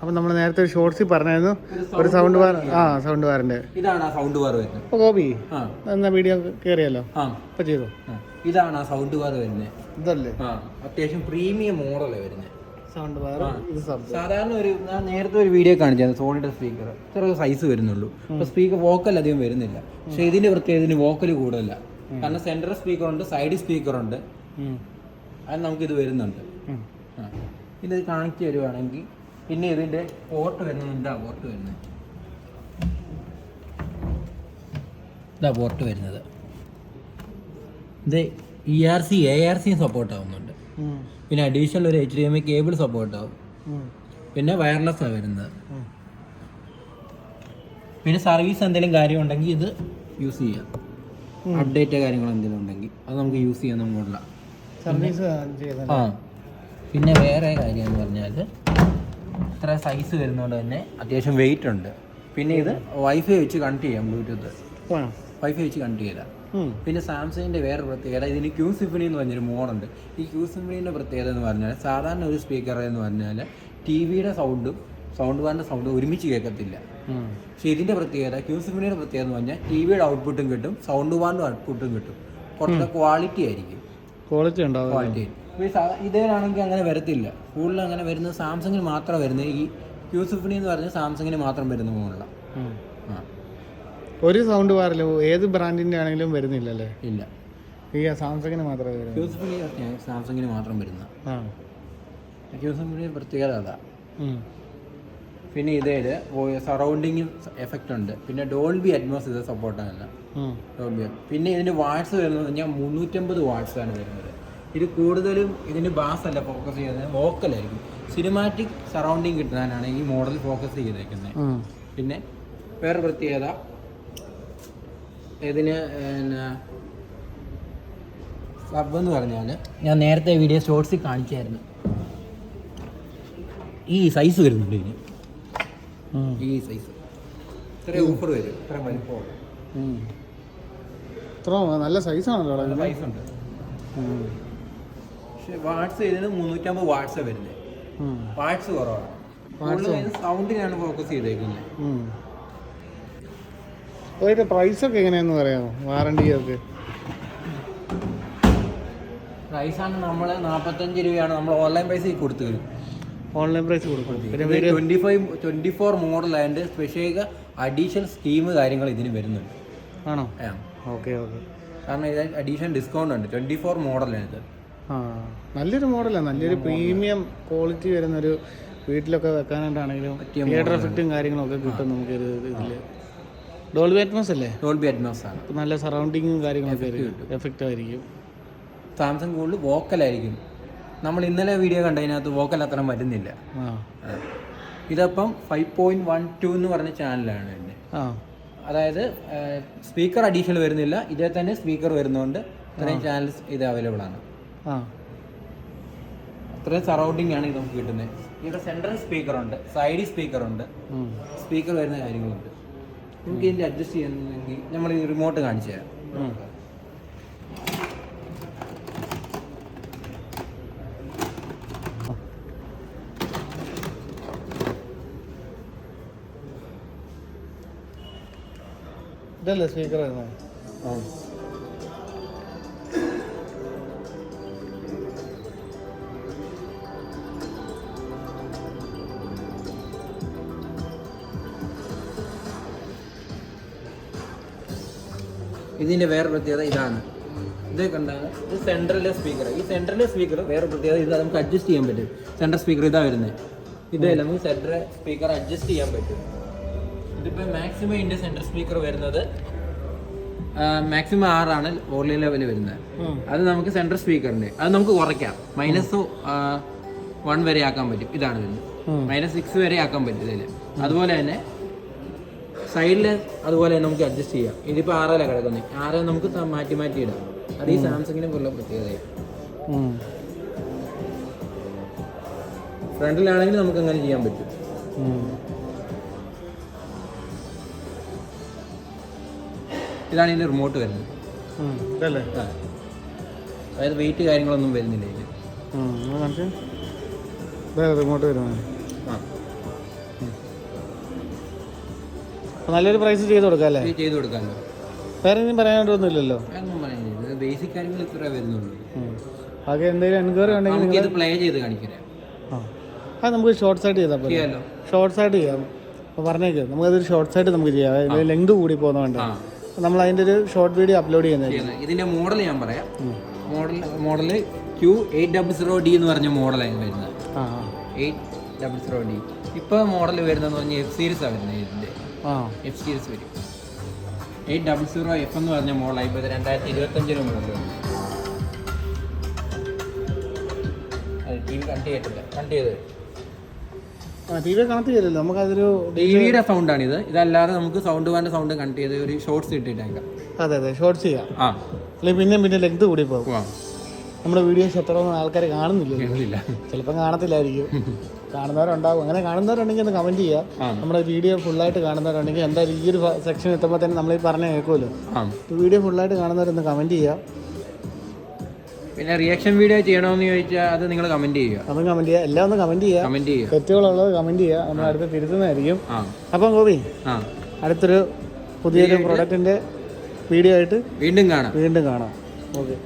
അപ്പം നമ്മൾ നേരത്തെ ഒരു ഷോർട്സിൽ പറഞ്ഞായിരുന്നു. ഒരു സൗണ്ട് ബാർ ആ സൗണ്ട് ബാറിന്റെ ഇതാണ് ആ സൗണ്ട് ബാർ വരുന്നത്. ആ. എന്നാ വീഡിയോ കേറിയല്ലോ? ആ. അപ്പോൾ ചെയ്തു? ഇതാണ് ആ സൗണ്ട് ബാർ വരുന്നത്. ഇതല്ലേ? അത്യാവശ്യം പ്രീമിയം മോഡലേ വരുന്നത്. സൗണ്ട് ബാർ സാധാരണ ഒരു ഞാൻ നേരത്തെ ഒരു വീഡിയോ കാണിച്ചായിരുന്നു സോണിയുടെ സ്പീക്കർ ചെറിയ സൈസ് വരുന്നുള്ളൂ. അപ്പൊ സ്പീക്കർ വോക്കൽ അധികം വരുന്നില്ല. പക്ഷെ ഇതിന്റെ പ്രത്യേകത ഇതിന് വോക്കൽ കൂടുതലല്ല കാരണം സെന്റർ സ്പീക്കർ ഉണ്ട് സൈഡ് സ്പീക്കർ ഉണ്ട്. അത് നമുക്ക് ഇത് വരുന്നുണ്ട്. ഇത് കാണിച്ചു തരുവാണെങ്കിൽ പിന്നെ ഇതിന്റെ പോർട്ട് വരുന്നത് എന്താ പോർട്ട് വരുന്നത്? ഇതാ പോർട്ട് വരുന്നത്. ഇത് E R C A R സിയും സപ്പോർട്ട് ആവുന്നുണ്ട്. പിന്നെ അഡീഷണൽ ഒരു H D M I cable support ആവും. പിന്നെ വയർലെസ് ആണ് വരുന്നത്. പിന്നെ സർവീസ് എന്തെങ്കിലും കാര്യം ഉണ്ടെങ്കിൽ ഇത് യൂസ് ചെയ്യാം. അപ്ഡേറ്റ് കാര്യങ്ങൾ എന്തെങ്കിലും ഉണ്ടെങ്കിൽ അത് നമുക്ക് യൂസ് ചെയ്യാം നമ്മളുള്ള സർവീസ് ആ പിന്നെ വേറെ കാര്യം എന്ന് പറഞ്ഞാൽ ഇത്ര സൈസ് വരുന്നതുകൊണ്ട് തന്നെ അത്യാവശ്യം വെയിറ്റ് ഉണ്ട്. പിന്നെ ഇത് വൈഫൈ വെച്ച് കണക്ട് ചെയ്യാം ബ്ലൂടൂത്ത് വൈഫൈ വെച്ച് കണക്ട് ചെയ്താൽ പിന്നെ സാംസങ്ങിന്റെ വേറെ പ്രത്യേകത ഇതിന് ക്യൂ സിഫണി എന്ന് പറഞ്ഞൊരു മോഡുണ്ട് ഈ ക്യൂ സിഫിനിന്റെ പ്രത്യേകത എന്ന് പറഞ്ഞാൽ സാധാരണ ഒരു സ്പീക്കർ എന്ന് പറഞ്ഞാൽ ടി വിയുടെ സൗണ്ടും സൗണ്ട് ബാറിന്റെ സൗണ്ടും ഒരുമിച്ച് കേൾക്കത്തില്ല. പക്ഷെ ഇതിന്റെ പ്രത്യേകത ക്യൂ സിഫണിയുടെ പ്രത്യേകത എന്ന് പറഞ്ഞാൽ ടി വിയുടെ ഔട്ട്പുട്ടും കിട്ടും സൗണ്ട് ബാറിന്റെ ഔട്ട്പുട്ടും കിട്ടും. കുറച്ച് ക്വാളിറ്റി ആയിരിക്കും. ക്വാളിറ്റി ഉണ്ടാവും ക്വാളിറ്റി ഇതേലാണെങ്കിൽ അങ്ങനെ വരത്തില്ല. കൂടുതൽ അങ്ങനെ വരുന്നത് സാംസങ്ങിന് മാത്രം വരുന്നത്. ഈ യൂസുഫിനി എന്ന് പറഞ്ഞ സാംസങ്ങിന് മാത്രം വരുന്ന ഫോണില്ല ഒരു സൗണ്ട് ബാറിലും ഏത് ബ്രാൻഡിന്റെ ആണെങ്കിലും വരുന്നില്ലല്ലേ? ഇല്ല. ഈ സാംസങ്ങിന് മാത്രമേ വരുന്നു യൂസുഫിനി സിഫിനി സാംസങ്ങിന് മാത്രം വരുന്ന. ആ. ക്യൂ സിഫിനി പ്രത്യേകത അതാ. പിന്നെ ഇതേൽ സറൗണ്ടിങ് എഫക്റ്റ് ഉണ്ട്. പിന്നെ ഡോൾബി അറ്റ്മോസ് ഇത് സപ്പോർട്ടാണ്. ഡോൾബി പിന്നെ ഇതിന്റെ വാട്സ് വരുന്നത് ഞാൻ മുന്നൂറ്റമ്പത് ആണ് വരുന്നത്. ഇത് കൂടുതലും ഇതിന് ബാസ് അല്ല ഫോക്കസ് ചെയ്യുന്നത് വോക്കലായിരിക്കും സിനിമാറ്റിക് സറൗണ്ടിങ് കിട്ടാനാണ് ഈ മോഡൽ ഫോക്കസ് ചെയ്തേക്കുന്നത്. പിന്നെ വേറെ പ്രത്യേകത ഇതിന് സബ് എന്ന് പറഞ്ഞാൽ ഞാൻ നേരത്തെ വീഡിയോ ഷോർട്സിൽ കാണിച്ചായിരുന്നു. ഈ സൈസ് വരുന്നുണ്ട് ഇതിന്. ഈ സൈസ് ഇത്ര ഓഫർ വരും ഇത്ര വലിപ്പം നല്ല ഇത്ര നല്ല സൈസ് അവിടെ ഇതിന്. സൈസ് ഉണ്ട് ഉം. പക്ഷെ വാട്ട്സ് ഇതിന് മുന്നൂറ്റമ്പത് വാട്ട്സ് വരുന്നത് വാട്സ് കുറവാണ് സൗണ്ടിനാണ് ഫോക്കസ് ചെയ്തേക്കുന്നത് അതിന്റെ പ്രൈസ് ഒക്കെ പ്രൈസൊക്കെ എങ്ങനെയാണെന്ന് പറയാമോ? വാറണ്ടി ഒക്കെ. പ്രൈസാണ് നമ്മൾ നാൽപ്പത്തഞ്ച് രൂപയാണ്. നമ്മൾ ഓൺലൈൻ പ്രൈസ് കൊടുത്തത് ഓൺലൈൻ പ്രൈസ് കൊടുക്കും. പിന്നെ പിന്നെ ട്വന്റി ഫൈവ് ട്വന്റി ഫോർ മോഡലായതുകൊണ്ട് സ്പെഷ്യൽ അഡീഷണൽ സ്കീം കാര്യങ്ങൾ ഇതിന് വരുന്നുണ്ട്. ആണോ. ഓക്കെ ഓക്കെ കാരണം ഇത് അഡീഷണൽ ഡിസ്കൗണ്ട് ഉണ്ട്. ട്വന്റി ഫോർ മോഡലാണ് ഇത് നല്ലൊരു മോഡലാണ് നല്ലൊരു പ്രീമിയം ക്വാളിറ്റി വരുന്നൊരു വീട്ടിലൊക്കെ വെക്കാനായിട്ടാണെങ്കിലും തിയേറ്റർ എഫക്റ്റും കാര്യങ്ങളൊക്കെ കിട്ടും നമുക്ക് ഇതിൽ. ഇതിൽ ഡോൾബി അറ്റ്മോസ് അല്ലേ? ഡോൾബി അറ്റ്മോസ് ആണ്. നല്ല സറൗണ്ടിങ്ങും കാര്യങ്ങളൊക്കെ എഫക്റ്റ് ആയിരിക്കും. സാംസങ് കൂടുതൽ വോക്കലായിരിക്കും നമ്മൾ ഇന്നലെ വീഡിയോ കണ്ടതിനകത്ത് വോക്കൽ അത്ര വരുന്നില്ല. ഇതപ്പം ഫൈവ് പോയിന്റ് വൺ ടു എന്ന് പറഞ്ഞ ചാനലാണ് ആ. അതായത് സ്പീക്കർ അഡീഷണൽ വരുന്നില്ല. ഇതേ തന്നെ സ്പീക്കർ വരുന്നതുകൊണ്ട് ഇത്രയും ചാനൽസ് ഇത് അവൈലബിൾ ആണ്. ആ. അത്രയും സറൗണ്ടിങ് ആണ് ഇത് നമുക്ക് കിട്ടുന്നത്. ഇവിടെ സെൻട്രൽ സ്പീക്കർ ഉണ്ട് സൈഡ് സ്പീക്കർ ഉണ്ട്. സ്പീക്കർ വരുന്ന കാര്യങ്ങളുണ്ട്. നമുക്ക് ഇതിന്റെ അഡ്ജസ്റ്റ് ചെയ്യുന്നെങ്കിൽ നമ്മൾ ഈ റിമോട്ട് കാണിച്ചു തരാം. ഇതല്ലേ സ്പീക്കർ വരുന്നത്? ഇതിന്റെ വേറെ പ്രത്യേകത ഇതാണ്. ഇത് കണ്ടാൽ ഇത് സെൻട്രലിലെ സ്പീക്കർ ഈ സെൻട്രലിലെ സ്പീക്കർ വേറെ പ്രത്യേകത ഇത് നമുക്ക് അഡ്ജസ്റ്റ് ചെയ്യാൻ പറ്റും. സെൻട്രൽ സ്പീക്കർ ഇതാ വരുന്നത് ഇതേ നമുക്ക് സെൻട്രൽ സ്പീക്കർ അഡ്ജസ്റ്റ് ചെയ്യാൻ പറ്റും. ഇതിപ്പോൾ മാക്സിമം ഇതിന്റെ സെൻട്രൽ സ്പീക്കർ വരുന്നത് മാക്സിമം ആറാണ് ഓർലി ലെവൽ വരുന്നത്. അത് നമുക്ക് സെൻട്രൽ സ്പീക്കറിന്റെ അത് നമുക്ക് കുറയ്ക്കാം. മൈനസ് വൺ വരെ ആക്കാൻ പറ്റും. ഇതാണ് വരുന്നത്. മൈനസ് സിക്സ് വരെ ആക്കാൻ പറ്റും ഇതിൽ അതുപോലെ തന്നെ സൈഡിൽ അതുപോലെ തന്നെ നമുക്ക് അഡ്ജസ്റ്റ് ചെയ്യാം. ഇതിപ്പോൾ ആറല്ല കിടക്കുന്നത് ആറ് നമുക്ക് മാറ്റി മാറ്റി ഇടാം. അത് ഈ സാംസങ്ങിനെ പോലുള്ള പ്രത്യേകതയാണ്. ഫ്രണ്ടിലാണെങ്കിൽ നമുക്ക് അങ്ങനെ ചെയ്യാൻ പറ്റും. ഇതാണ് ഇതിന്റെ റിമോട്ട് വരുന്നത്. അതായത് വെയിറ്റ് കാര്യങ്ങളൊന്നും വരുന്നില്ല ഇതിൽ റിമോട്ട് വരുന്നത്. നല്ലൊരു പ്രൈസ് ചെയ്ത് കൊടുക്കാം അല്ലേ? ചെയ്ത് കൊടുക്കാമല്ലോ വേറെ എന്തെങ്കിലും പറയാനായിട്ടൊന്നുമില്ലല്ലോ ബേസിക് കാര്യങ്ങൾ ഇത്ര വരുന്നുള്ളൂ. ബാക്കി എന്തെങ്കിലും എൻക്വയറി ഉണ്ടെങ്കിൽ നിങ്ങൾ പ്ലേ ചെയ്ത് കാണിക്കാം ആ. അത് നമുക്ക് ഷോർട്ട് ആയിട്ട് ചെയ്താൽ പോലെ ഷോർട്ട്സ് ആയിട്ട് ചെയ്യാം. അപ്പോൾ പറഞ്ഞേക്ക് നമുക്കതൊരു ഷോർട്ട് ആയിട്ട് നമുക്ക് ചെയ്യാം. അതായത് ലെങ്ത് കൂടി പോകുന്നതുകൊണ്ട് ആ. നമ്മൾ അതിന്റെ ഒരു ഷോർട്ട് വീഡിയോ അപ്ലോഡ് ചെയ്യുന്നത് ഇതിന്റെ മോഡൽ ഞാൻ പറയാം. Model model Q eight double zero D എന്ന് പറഞ്ഞ മോഡലാണ് വരുന്നത്. ആ എയ്റ്റ് ഡബിൾ സീറോ ഡി ഇപ്പോൾ മോഡൽ വരുന്നതെന്ന് പറഞ്ഞാൽ എഫ് സീരീസാണ് വരുന്നത് ഇതിന്റെ സീരീസ് വരും എയ്റ്റ് ഡബിൾ സീറോ എഫ് എന്ന് പറഞ്ഞ മോഡലാണ് ഇപ്പോൾ രണ്ടായിരത്തി ഇരുപത്തഞ്ചിന് ടി വി ചെയ്തിട്ടില്ല ചെയ്ത് ആ ടി വി കണക്ട് ചെയ്തില്ല നമുക്കതൊരു ടി വിയുടെ സൗണ്ടാണ് ഇത് ഇതല്ലാതെ നമുക്ക് സൗണ്ട് വാന്റെ സൗണ്ട് കണക്ട് ചെയ്ത് ഒരു ഷോർട്സ് ഇട്ടിട്ടേക്കാം. അതെ അതെ. ചെയ്യാം. ആ. അല്ലെങ്കിൽ പിന്നെ പിന്നെ ലെങ്ത് കൂടി പോകും നമ്മുടെ വീഡിയോസ് എത്ര ആൾക്കാർ കാണുന്നില്ല ചിലപ്പം കാണത്തില്ലായിരിക്കും. കാണുന്നവരുണ്ടാവും. അങ്ങനെ കാണുന്നവരുണ്ടെങ്കിൽ ഒന്ന് കമന്റ് ചെയ്യുക. നമ്മുടെ വീഡിയോ ഫുള്ളായിട്ട് കാണുന്നവരുണ്ടെങ്കിൽ എന്തായാലും ഈ ഒരു സെക്ഷൻ എത്തുമ്പോൾ തന്നെ നമ്മൾ ഈ പറഞ്ഞ കേൾക്കുമല്ലോ. വീഡിയോ ഫുള്ളായിട്ട് കാണുന്നവരൊന്ന് കമന്റ് ചെയ്യുക. പിന്നെ റിയാക്ഷൻ വീഡിയോ ചെയ്യണമെന്ന് ചോദിച്ചാൽ അത് നിങ്ങൾ കമന്റ് ചെയ്യുക. അതും കമന്റ് ചെയ്യുക. എല്ലാം ഒന്ന് കമന്റ് ചെയ്യുക. കമന്റ് ചെയ്യുക. തെറ്റുകളുള്ളത് കമന്റ് ചെയ്യുക. നമ്മൾ അടുത്ത് തിരുത്തുന്നതായിരിക്കും. അപ്പം ഗോപി അടുത്തൊരു പുതിയൊരു പ്രൊഡക്റ്റിന്റെ വീഡിയോ ആയിട്ട് വീണ്ടും കാണാം. വീണ്ടും കാണാം. ഓക്കെ.